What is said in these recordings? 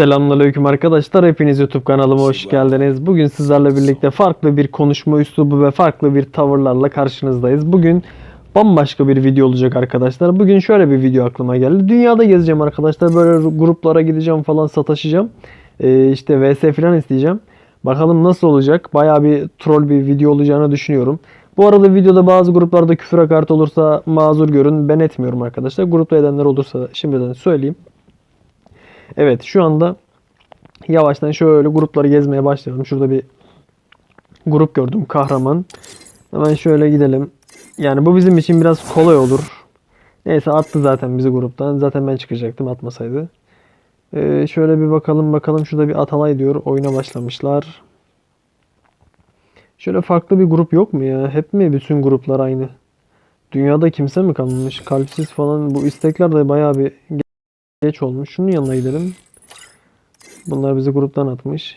Selamünaleyküm arkadaşlar. Hepiniz YouTube kanalıma hoş geldiniz. Bugün sizlerle birlikte farklı bir konuşma üslubu ve farklı bir tavırlarla karşınızdayız. Bugün bambaşka bir video olacak arkadaşlar. Bugün şöyle bir video aklıma geldi. Dünyada gezeceğim arkadaşlar. Böyle gruplara gideceğim falan sataşacağım. Ee, işte VS falan isteyeceğim. Bakalım nasıl olacak. Baya bir troll bir video olacağını düşünüyorum. Bu arada videoda bazı gruplarda küfür hakaret olursa mazur görün. Ben etmiyorum arkadaşlar. Grupta edenler olursa şimdiden söyleyeyim. Evet şu anda yavaştan şöyle grupları gezmeye başlayalım. Şurada bir grup gördüm kahraman. Hemen şöyle gidelim. Yani bu bizim için biraz kolay olur. Neyse attı zaten bizi gruptan. Zaten ben çıkacaktım atmasaydı. Ee, şöyle bir bakalım bakalım. Şurada bir Atalay diyor. Oyuna başlamışlar. Şöyle farklı bir grup yok mu ya? Hep mi bütün gruplar aynı? Dünyada kimse mi kalmamış? Kalpsiz falan. Bu istekler de bayağı bir geç olmuş. Şunun yanına gidelim. Bunlar bizi gruptan atmış.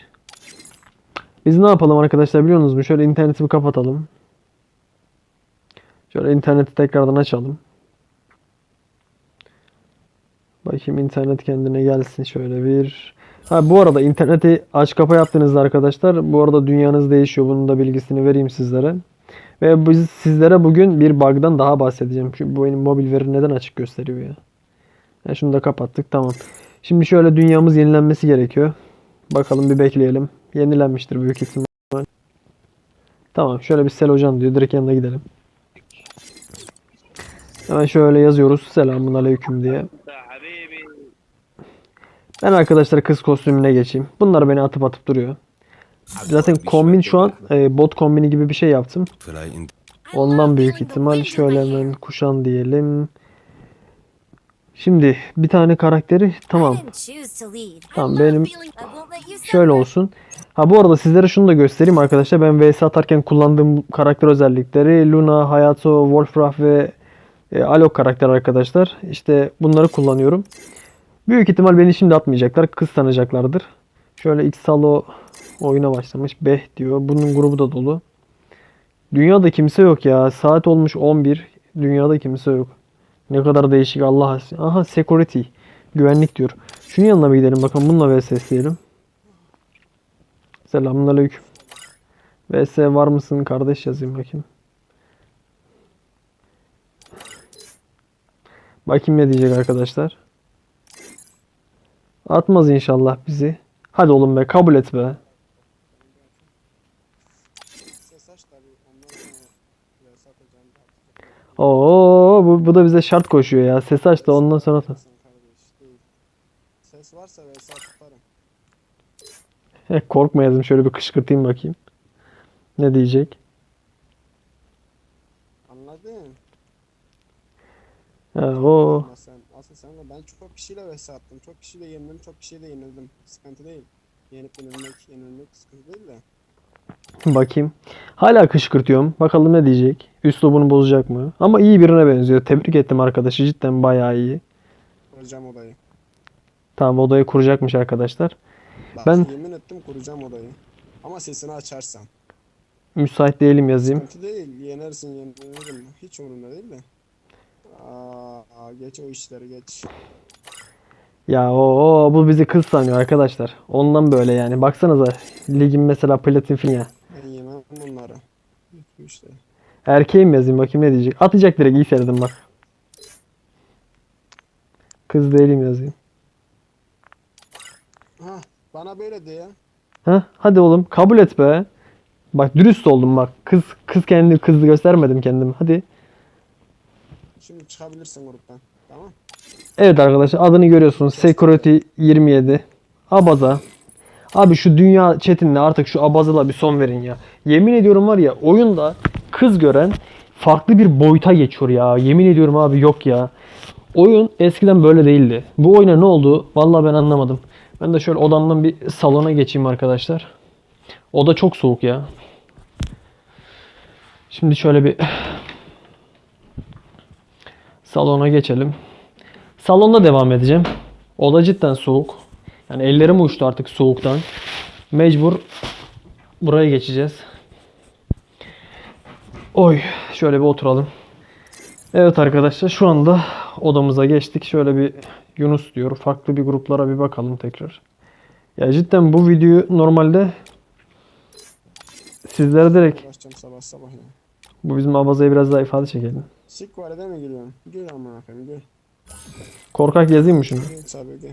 Biz ne yapalım arkadaşlar biliyor musunuz? Şöyle interneti bir kapatalım. Şöyle interneti tekrardan açalım. Bakayım internet kendine gelsin şöyle bir. Ha bu arada interneti aç kapa yaptığınızda arkadaşlar bu arada dünyanız değişiyor. Bunun da bilgisini vereyim sizlere. Ve biz sizlere bugün bir bug'dan daha bahsedeceğim. Çünkü bu benim mobil veri neden açık gösteriyor ya. Ya şunu da kapattık tamam. Şimdi şöyle dünyamız yenilenmesi gerekiyor. Bakalım bir bekleyelim. Yenilenmiştir büyük ihtimal. Tamam şöyle bir Selocan diyor. Direkt yanına gidelim. Hemen şöyle yazıyoruz. Selamun aleyküm diye. Ben arkadaşlar kız kostümüne geçeyim. Bunlar beni atıp atıp duruyor. Zaten kombin şu an e, bot kombini gibi bir şey yaptım. Ondan büyük ihtimal şöyle hemen kuşan diyelim. Şimdi bir tane karakteri tamam. Tamam, benim Şöyle olsun. Ha bu arada sizlere şunu da göstereyim arkadaşlar. Ben VS atarken kullandığım karakter özellikleri Luna, Hayato, Wolfram ve e, Alok karakter arkadaşlar. İşte bunları kullanıyorum. Büyük ihtimal beni şimdi atmayacaklar. Kız sanacaklardır. Şöyle Xalo oyuna başlamış. Beh diyor. Bunun grubu da dolu. Dünyada kimse yok ya. Saat olmuş 11. Dünyada kimse yok. Ne kadar değişik Allah aşkına. Aha security. Güvenlik diyor. Şunun yanına bir gidelim bakalım. Bununla VS diyelim. Selamünaleyküm. VS var mısın kardeş yazayım bakayım. Bakayım ne diyecek arkadaşlar. Atmaz inşallah bizi. Hadi oğlum be kabul et be. Ses aç tabii ondan sonra biraz satacağım da atacağım. Oo bu, bu da bize şart koşuyor ya. Ses aç da ondan sonra. Ses varsa atarım. Heh, Korkma yazım şöyle bir kışkırtayım bakayım. Ne diyecek? Anladın? Ha, o Ama sen, asıl sen de ben çok kişiyle vs attım. Çok kişiyle yenildim, çok kişiyle yenildim. Sıkıntı değil. Yenip yenilmek, yenilmek sıkıntı değil de. Bakayım. Hala kışkırtıyorum. Bakalım ne diyecek. Üslubunu bozacak mı? Ama iyi birine benziyor. Tebrik ettim arkadaşı. Cidden bayağı iyi. Kuracağım odayı. Tamam odayı kuracakmış arkadaşlar. Bak Ben- yemin ettim kuracağım odayı. Ama sesini açarsan. Müsait değilim yazayım. Sıkıntı değil. Yenersin yenilirim. Hiç umurumda değil de. Aa, geç o işleri geç. Ya o, o bu bizi kız sanıyor arkadaşlar. Ondan böyle yani. Baksanıza ligin mesela platin falan ya. Ben yemem bunları. İşte. Erkeğim yazayım bakayım ne diyecek. Atacak direkt iyi seyredin bak. Kız değilim yazayım. Ha, bana böyle de ya. Ha hadi oğlum kabul et be. Bak dürüst oldum bak. Kız kız kendini kızlı göstermedim kendimi. Hadi. Şimdi çıkabilirsin gruptan. Tamam. Evet arkadaşlar adını görüyorsunuz. Security 27. Abaza. Abi şu dünya chatinde artık şu abazala bir son verin ya. Yemin ediyorum var ya oyunda kız gören farklı bir boyuta geçiyor ya. Yemin ediyorum abi yok ya. Oyun eskiden böyle değildi. Bu oyuna ne oldu? Vallahi ben anlamadım. Ben de şöyle odamdan bir salona geçeyim arkadaşlar. Oda çok soğuk ya. Şimdi şöyle bir salona geçelim. Salonda devam edeceğim. Oda cidden soğuk. Yani ellerim uçtu artık soğuktan. Mecbur buraya geçeceğiz. Oy şöyle bir oturalım. Evet arkadaşlar şu anda odamıza geçtik. Şöyle bir Yunus diyor. Farklı bir gruplara bir bakalım tekrar. Ya cidden bu videoyu normalde sizlere direkt sabah sabah ya. bu bizim abazaya biraz daha ifade çekelim. Sik var mi gülüyorsun? Gül amına koyayım gül. Korkak yazayım mı? Gül tabii gül.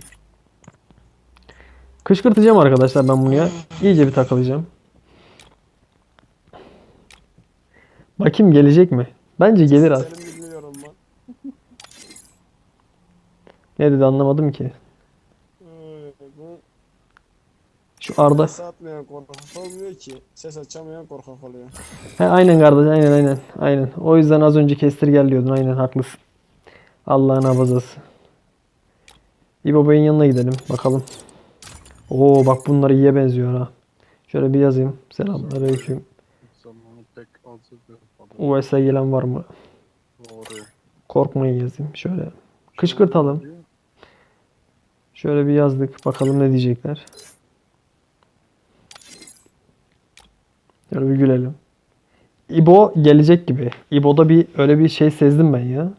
Kışkırtacağım arkadaşlar ben bunu ya. İyice bir takılacağım. Bakayım gelecek mi? Bence gelir az. Ne dedi anlamadım ki. Ee, Şu Arda. ses atmayan korkak olmuyor ki. Ses açamayan korkak oluyor. He aynen kardeş aynen aynen. Aynen. O yüzden az önce kestir gel diyordun. Aynen haklısın. Allah'ın abazası. İbo Bey'in yanına gidelim. Bakalım. Oo bak bunlar iyiye benziyor ha. Şöyle bir yazayım. Selamünaleyküm. US'e gelen var mı? Korkmayın yazayım. Şöyle kışkırtalım. Şöyle bir yazdık. Bakalım ne diyecekler. Şöyle bir gülelim. İbo gelecek gibi. İbo'da bir öyle bir şey sezdim ben ya.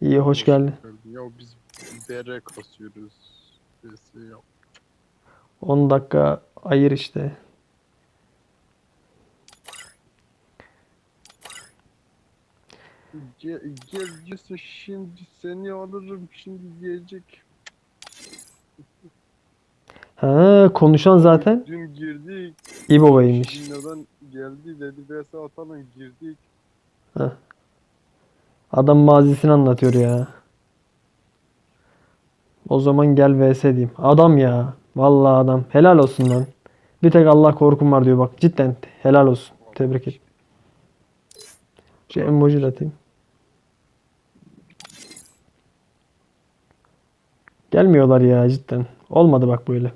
İyi hoş geldin. Ya biz bere kasıyoruz. Yap. 10 dakika ayır işte. Gel, gelcesi şimdi seni alırım şimdi gelecek. Ha konuşan zaten Dün girdik. İbo Bey'miş. Neden geldi dedi vs atalım girdik. Adam mazisini anlatıyor ya. O zaman gel vs diyeyim. Adam ya. Vallahi adam. Helal olsun lan. Bir tek Allah korkum var diyor bak. Cidden helal olsun. Tebrik et. Şu emoji atayım. Gelmiyorlar ya cidden. Olmadı bak böyle.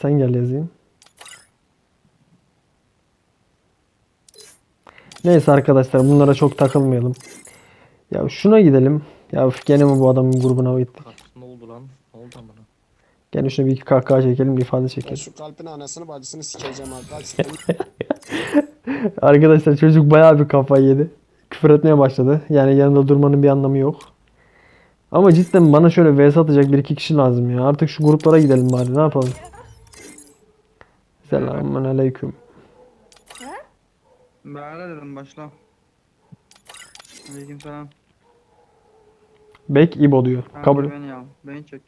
Sen gel yazayım. Neyse arkadaşlar bunlara çok takılmayalım. Ya şuna gidelim. Ya üf, gene mi bu adamın grubuna gittik? Ne oldu lan? Ne oldu amına? Gene şuna bir iki kahkaha çekelim, bir ifade Ben çekelim. şu kalbin anasını bacısını sikeceğim arkadaşlar. Arkadaşlar çocuk bayağı bir kafayı yedi. Küfür etmeye başladı. Yani yanında durmanın bir anlamı yok. Ama cidden bana şöyle vs atacak bir iki kişi lazım ya. Artık şu gruplara gidelim bari. Ne yapalım? Selamun aleyküm. Ben dedim başla. Aleyküm selam. Bek İbo diyor. Kanka Kabul. Beni al. Beni çek.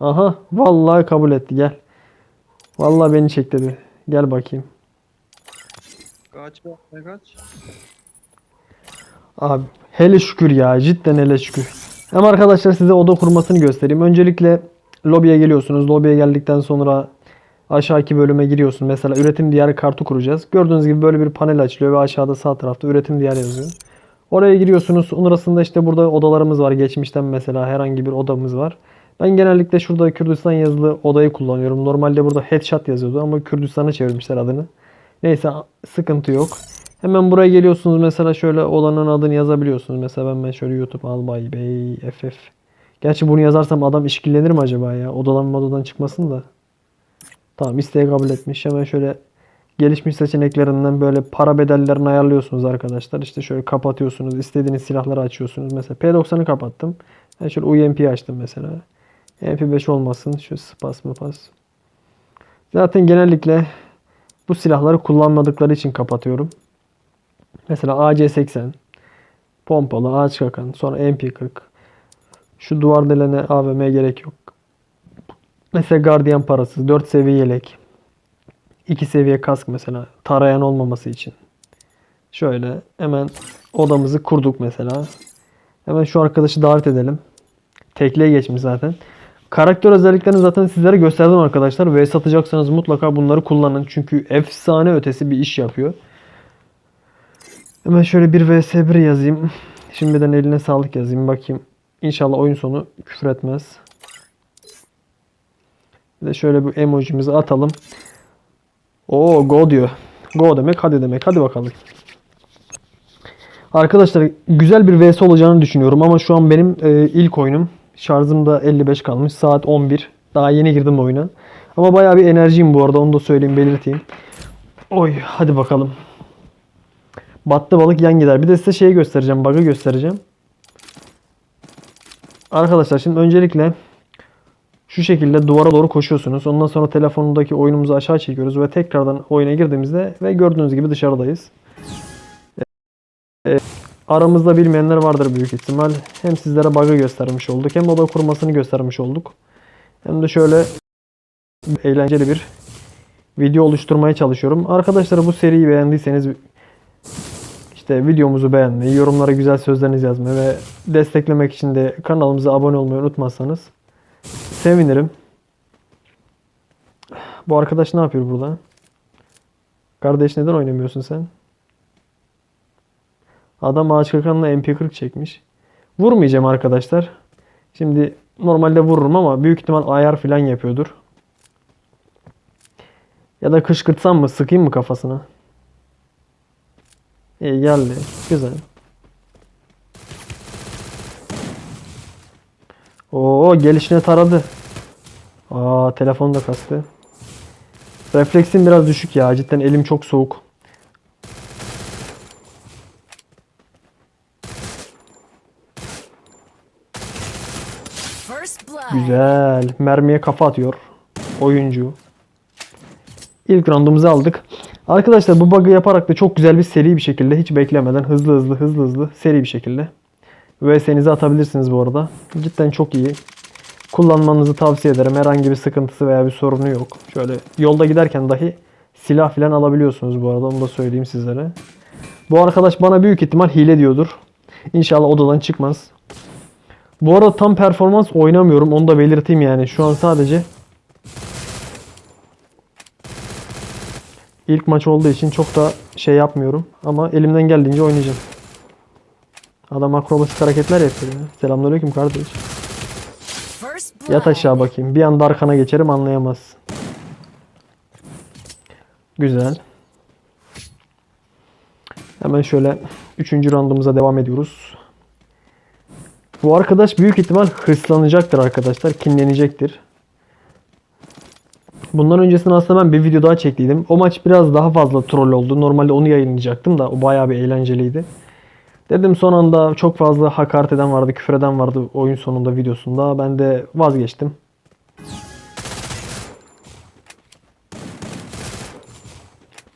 Aha. Vallahi kabul etti. Gel. Vallahi beni çek dedi. Gel bakayım. Kaç be? Kaç? Abi hele şükür ya cidden hele şükür. Hem arkadaşlar size oda kurmasını göstereyim. Öncelikle lobiye geliyorsunuz. Lobiye geldikten sonra aşağıki bölüme giriyorsun. Mesela üretim diyarı kartı kuracağız. Gördüğünüz gibi böyle bir panel açılıyor ve aşağıda sağ tarafta üretim diyarı yazıyor. Oraya giriyorsunuz. Sonrasında işte burada odalarımız var. Geçmişten mesela herhangi bir odamız var. Ben genellikle şurada Kürdistan yazılı odayı kullanıyorum. Normalde burada headshot yazıyordu ama Kürdistan'a çevirmişler adını. Neyse sıkıntı yok. Hemen buraya geliyorsunuz mesela şöyle odanın adını yazabiliyorsunuz. Mesela ben, ben şöyle YouTube Albay Bey FF. Gerçi bunu yazarsam adam işkillenir mi acaba ya? Odadan odadan çıkmasın da. Tamam isteği kabul etmiş. Hemen şöyle gelişmiş seçeneklerinden böyle para bedellerini ayarlıyorsunuz arkadaşlar. İşte şöyle kapatıyorsunuz. istediğiniz silahları açıyorsunuz. Mesela P90'ı kapattım. Ben şöyle UMP'yi açtım mesela. MP5 olmasın. Şu spas mı pas. Zaten genellikle bu silahları kullanmadıkları için kapatıyorum. Mesela AC80, pompalı, ağaç kakan, sonra MP40. Şu duvar delene AVM gerek yok. Mesela gardiyan parası, 4 seviye yelek. 2 seviye kask mesela, tarayan olmaması için. Şöyle hemen odamızı kurduk mesela. Hemen şu arkadaşı davet edelim. Tekliğe geçmiş zaten. Karakter özelliklerini zaten sizlere gösterdim arkadaşlar. Ve satacaksanız mutlaka bunları kullanın. Çünkü efsane ötesi bir iş yapıyor. Hemen şöyle bir vs1 yazayım. Şimdiden eline sağlık yazayım. Bakayım. İnşallah oyun sonu küfür etmez. De şöyle bir emojimizi atalım. Oo go diyor. Go demek hadi demek. Hadi bakalım. Arkadaşlar güzel bir vs olacağını düşünüyorum ama şu an benim e, ilk oyunum. Şarjım da 55 kalmış. Saat 11. Daha yeni girdim oyuna. Ama bayağı bir enerjiyim bu arada. Onu da söyleyeyim belirteyim. Oy hadi bakalım. Battı balık yan gider. Bir de size şeyi göstereceğim. Bug'ı göstereceğim. Arkadaşlar şimdi öncelikle şu şekilde duvara doğru koşuyorsunuz. Ondan sonra telefonundaki oyunumuzu aşağı çekiyoruz ve tekrardan oyuna girdiğimizde ve gördüğünüz gibi dışarıdayız. Ee, aramızda bilmeyenler vardır büyük ihtimal. Hem sizlere bug'ı göstermiş olduk hem oda kurmasını göstermiş olduk. Hem de şöyle eğlenceli bir video oluşturmaya çalışıyorum. Arkadaşlar bu seriyi beğendiyseniz işte videomuzu beğenmeyi, yorumlara güzel sözlerinizi yazmayı ve desteklemek için de kanalımıza abone olmayı unutmazsanız sevinirim. Bu arkadaş ne yapıyor burada? Kardeş neden oynamıyorsun sen? Adam ağaç kakanla MP40 çekmiş. Vurmayacağım arkadaşlar. Şimdi normalde vururum ama büyük ihtimal ayar falan yapıyordur. Ya da kışkırtsam mı? Sıkayım mı kafasına? İyi geldi. Güzel. Oo gelişine taradı. Aa telefon da kastı. Refleksim biraz düşük ya. Cidden elim çok soğuk. Güzel. Mermiye kafa atıyor. Oyuncu. İlk roundumuzu aldık. Arkadaşlar bu bug'ı yaparak da çok güzel bir seri bir şekilde hiç beklemeden hızlı hızlı hızlı hızlı seri bir şekilde VS'nizi atabilirsiniz bu arada. Cidden çok iyi. Kullanmanızı tavsiye ederim. Herhangi bir sıkıntısı veya bir sorunu yok. Şöyle yolda giderken dahi silah falan alabiliyorsunuz bu arada. Onu da söyleyeyim sizlere. Bu arkadaş bana büyük ihtimal hile diyordur. İnşallah odadan çıkmaz. Bu arada tam performans oynamıyorum. Onu da belirteyim yani. Şu an sadece ilk maç olduğu için çok da şey yapmıyorum. Ama elimden geldiğince oynayacağım. Adam akrobatik hareketler yapıyor ya. Selamünaleyküm kardeş. Yat aşağı bakayım. Bir anda arkana geçerim anlayamaz. Güzel. Hemen şöyle 3. roundumuza devam ediyoruz. Bu arkadaş büyük ihtimal hırslanacaktır arkadaşlar. Kinlenecektir. Bundan öncesinde aslında ben bir video daha çektiydim. O maç biraz daha fazla troll oldu. Normalde onu yayınlayacaktım da o bayağı bir eğlenceliydi. Dedim son anda çok fazla hakaret eden vardı, küfür eden vardı oyun sonunda videosunda. Ben de vazgeçtim.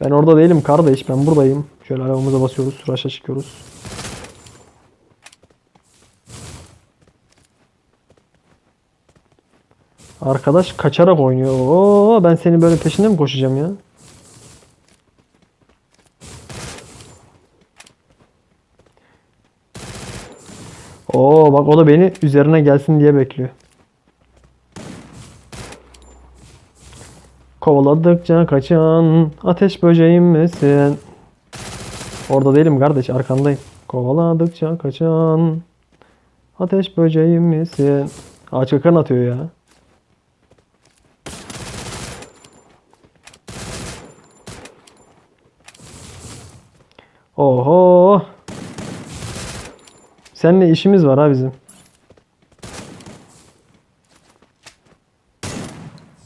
Ben orada değilim kardeş, ben buradayım. Şöyle arabamıza basıyoruz, rush'a çıkıyoruz. Arkadaş kaçarak oynuyor. Oo, ben senin böyle peşinde mi koşacağım ya? Oo bak o da beni üzerine gelsin diye bekliyor. Kovaladıkça kaçan ateş böceğim misin? Orada değilim kardeş arkandayım. Kovaladıkça kaçan ateş böceğim misin? Ağaç kakan atıyor ya. Oho. Seninle işimiz var ha bizim.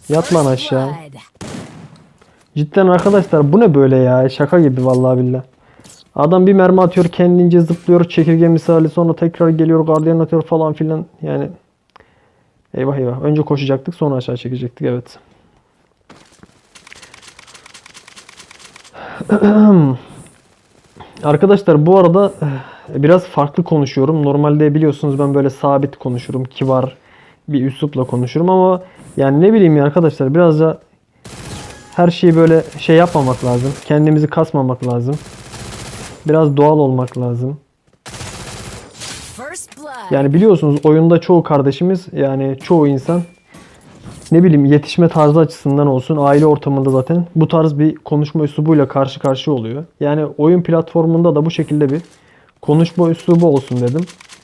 Yat lan aşağı. Cidden arkadaşlar bu ne böyle ya? Şaka gibi vallahi billah. Adam bir mermi atıyor kendince zıplıyor çekirge misali sonra tekrar geliyor gardiyan atıyor falan filan yani. Eyvah eyvah. Önce koşacaktık sonra aşağı çekecektik evet. Arkadaşlar bu arada eh, biraz farklı konuşuyorum. Normalde biliyorsunuz ben böyle sabit konuşurum. Kibar bir üslupla konuşurum ama yani ne bileyim ya arkadaşlar biraz da her şeyi böyle şey yapmamak lazım. Kendimizi kasmamak lazım. Biraz doğal olmak lazım. Yani biliyorsunuz oyunda çoğu kardeşimiz yani çoğu insan ne bileyim yetişme tarzı açısından olsun aile ortamında zaten bu tarz bir konuşma üslubuyla karşı karşıya oluyor. Yani oyun platformunda da bu şekilde bir konuşma üslubu olsun dedim.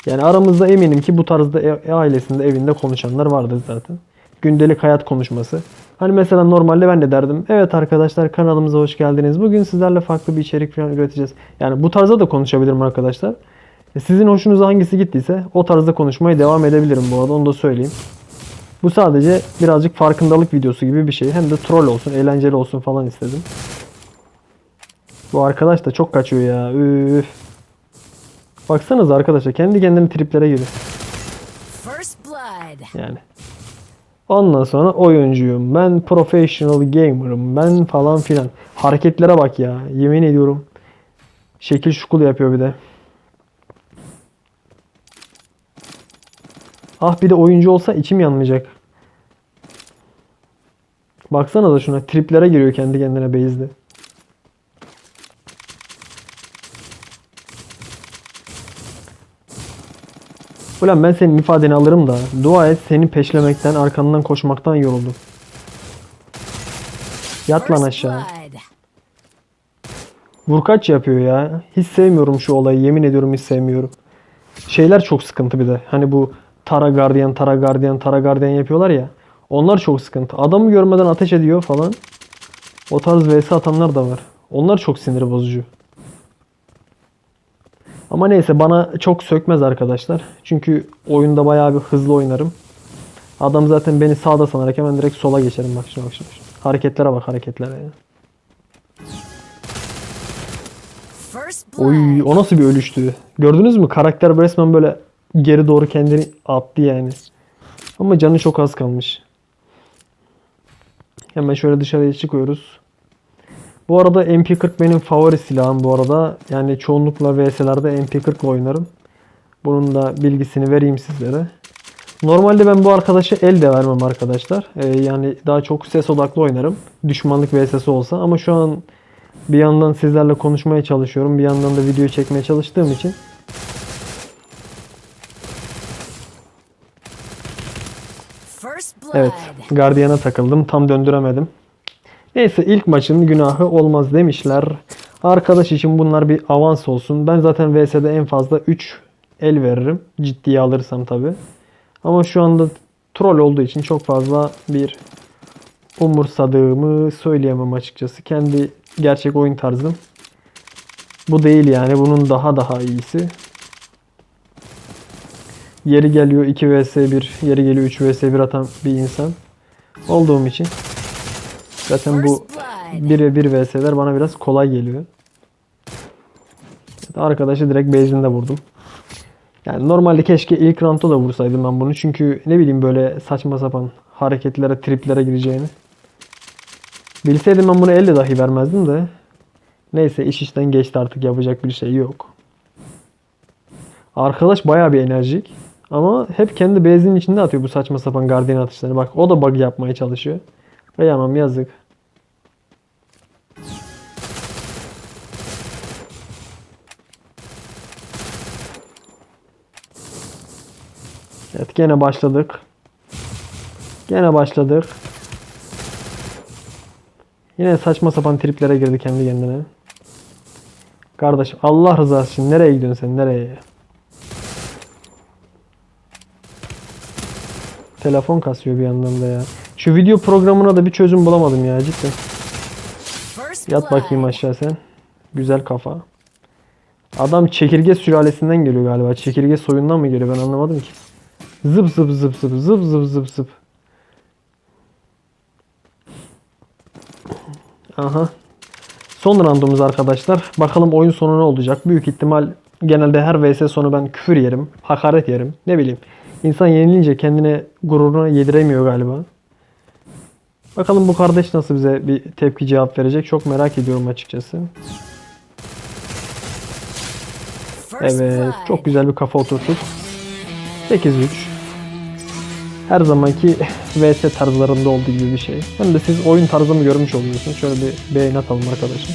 Yani aramızda eminim ki bu tarzda e- ailesinde evinde konuşanlar vardır zaten. Gündelik hayat konuşması. Hani mesela normalde ben de derdim. Evet arkadaşlar kanalımıza hoş geldiniz. Bugün sizlerle farklı bir içerik falan üreteceğiz. Yani bu tarzda da konuşabilirim arkadaşlar. E, Sizin hoşunuza hangisi gittiyse o tarzda konuşmaya devam edebilirim bu arada onu da söyleyeyim. Bu sadece birazcık farkındalık videosu gibi bir şey. Hem de troll olsun, eğlenceli olsun falan istedim. Bu arkadaş da çok kaçıyor ya. Üf. Baksanıza arkadaşlar kendi kendine triplere giriyor. Yani. Ondan sonra oyuncuyum. Ben professional gamer'ım. Ben falan filan. Hareketlere bak ya. Yemin ediyorum. Şekil şukul yapıyor bir de. Ah bir de oyuncu olsa içim yanmayacak. Baksana da şuna triplere giriyor kendi kendine base'de. Ulan ben senin ifadeni alırım da dua et seni peşlemekten arkandan koşmaktan yoruldum. Yat lan aşağı. Vurkaç yapıyor ya. Hiç sevmiyorum şu olayı. Yemin ediyorum hiç sevmiyorum. Şeyler çok sıkıntı bir de. Hani bu Tara Guardian, Tara Guardian, Tara Guardian yapıyorlar ya. Onlar çok sıkıntı. Adamı görmeden ateş ediyor falan. O tarz vs atanlar da var. Onlar çok sinir bozucu. Ama neyse bana çok sökmez arkadaşlar. Çünkü oyunda bayağı bir hızlı oynarım. Adam zaten beni sağda sanarak hemen direkt sola geçerim. Bak şuna bak şuna. Hareketlere bak hareketlere ya. Oy o nasıl bir ölüştü? Gördünüz mü? Karakter resmen böyle geri doğru kendini attı yani. Ama canı çok az kalmış. Hemen şöyle dışarıya çıkıyoruz. Bu arada MP40 benim favori silahım bu arada. Yani çoğunlukla VS'lerde MP40 ile oynarım. Bunun da bilgisini vereyim sizlere. Normalde ben bu arkadaşa el de vermem arkadaşlar. Ee, yani daha çok ses odaklı oynarım. Düşmanlık VS'si olsa. Ama şu an bir yandan sizlerle konuşmaya çalışıyorum. Bir yandan da video çekmeye çalıştığım için evet Guardian'a takıldım. Tam döndüremedim. Neyse ilk maçın günahı olmaz demişler. Arkadaş için bunlar bir avans olsun. Ben zaten VS'de en fazla 3 el veririm. Ciddiye alırsam tabi. Ama şu anda troll olduğu için çok fazla bir umursadığımı söyleyemem açıkçası. Kendi gerçek oyun tarzım. Bu değil yani. Bunun daha daha iyisi. Yeri geliyor 2 vs 1, yeri geliyor 3 vs 1 atan bir insan olduğum için zaten bu First blood. 1 ve 1 vs'ler bana biraz kolay geliyor. Arkadaşı direkt base'inde vurdum. Yani normalde keşke ilk roundda da vursaydım ben bunu. Çünkü ne bileyim böyle saçma sapan hareketlere, triplere gireceğini. Bilseydim ben bunu elde dahi vermezdim de. Neyse iş işten geçti artık yapacak bir şey yok. Arkadaş bayağı bir enerjik. Ama hep kendi base'inin içinde atıyor bu saçma sapan guardian atışlarını. Bak o da bug yapmaya çalışıyor. Kıyamam yazık. Evet gene başladık. Gene başladık. Yine saçma sapan triplere girdi kendi kendine. Kardeş Allah rızası için nereye gidiyorsun sen nereye? Telefon kasıyor bir yandan da ya. Şu video programına da bir çözüm bulamadım ya cidden. Yat bakayım aşağı sen. Güzel kafa. Adam çekirge sülalesinden geliyor galiba. Çekirge soyundan mı geliyor ben anlamadım ki. Zıp zıp zıp zıp zıp zıp zıp zıp. Aha. Son roundumuz arkadaşlar. Bakalım oyun sonu ne olacak? Büyük ihtimal genelde her vs sonu ben küfür yerim, hakaret yerim. Ne bileyim. İnsan yenilince kendine gururuna yediremiyor galiba. Bakalım bu kardeş nasıl bize bir tepki cevap verecek çok merak ediyorum açıkçası. Evet çok güzel bir kafa oturttuk. 8-3. Her zamanki VS tarzlarında olduğu gibi bir şey. Hem de siz oyun tarzımı görmüş oluyorsunuz. Şöyle bir beğeni atalım arkadaşım.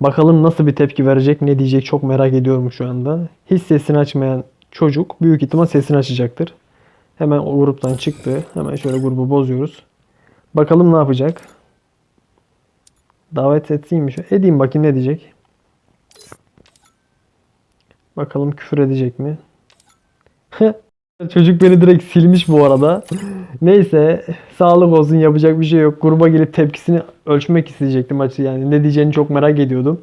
Bakalım nasıl bir tepki verecek, ne diyecek çok merak ediyorum şu anda. Hiç sesini açmayan çocuk büyük ihtimal sesini açacaktır. Hemen o gruptan çıktı. Hemen şöyle grubu bozuyoruz. Bakalım ne yapacak. Davet etseyim mi? Edeyim bakayım ne diyecek. Bakalım küfür edecek mi? Çocuk beni direkt silmiş bu arada. Neyse sağlık olsun yapacak bir şey yok. Gruba gelip tepkisini ölçmek isteyecektim açı yani. Ne diyeceğini çok merak ediyordum.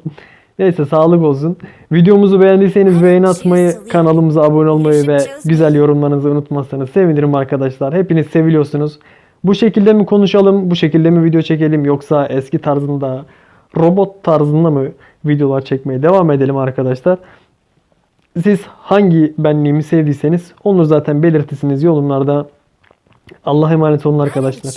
Neyse sağlık olsun. Videomuzu beğendiyseniz beğeni atmayı, kanalımıza abone olmayı ve güzel yorumlarınızı unutmazsanız sevinirim arkadaşlar. Hepiniz seviliyorsunuz. Bu şekilde mi konuşalım, bu şekilde mi video çekelim yoksa eski tarzında, robot tarzında mı videolar çekmeye devam edelim arkadaşlar? Siz hangi benliğimi sevdiyseniz onu zaten belirtirsiniz yorumlarda. Allah'a emanet olun arkadaşlar.